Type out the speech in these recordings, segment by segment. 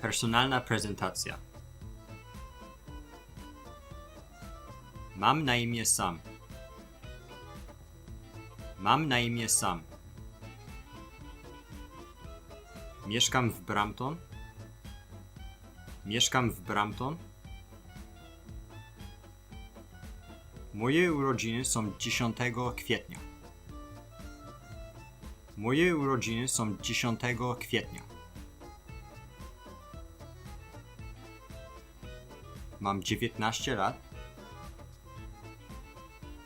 Personalna prezentacja. Mam na imię Sam. Mam na imię Sam. Mieszkam w Brampton. Mieszkam w Brampton. Moje urodziny są 10 kwietnia. Moje urodziny są 10 kwietnia. Mam 19 lat.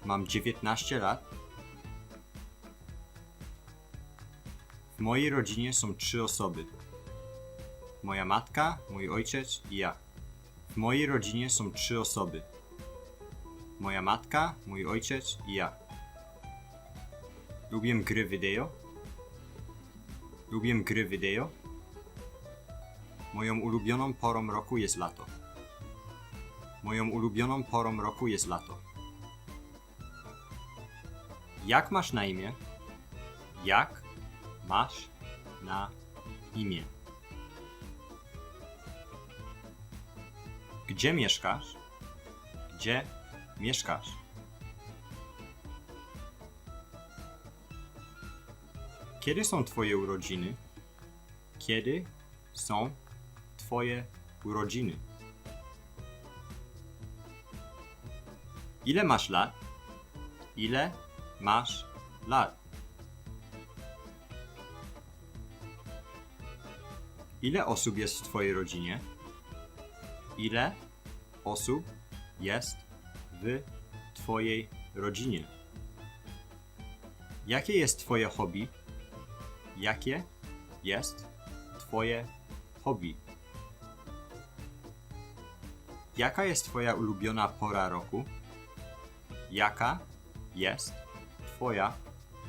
Mam 19 lat. W mojej rodzinie są trzy osoby. Moja matka, mój ojciec i ja. W mojej rodzinie są trzy osoby. Moja matka, mój ojciec i ja. Lubię gry wideo. Lubię gry wideo. Moją ulubioną porą roku jest lato. Moją ulubioną porą roku jest lato. Jak masz na imię? Jak masz na imię? Gdzie mieszkasz? Gdzie mieszkasz? Kiedy są Twoje urodziny? Kiedy są Twoje urodziny? Ile masz lat? Ile masz lat? Ile osób jest w Twojej rodzinie? Ile osób jest w Twojej rodzinie? Jakie jest Twoje hobby? Jakie jest Twoje hobby? Jaka jest Twoja ulubiona pora roku? Jaka jest Twoja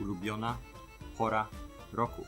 ulubiona pora roku?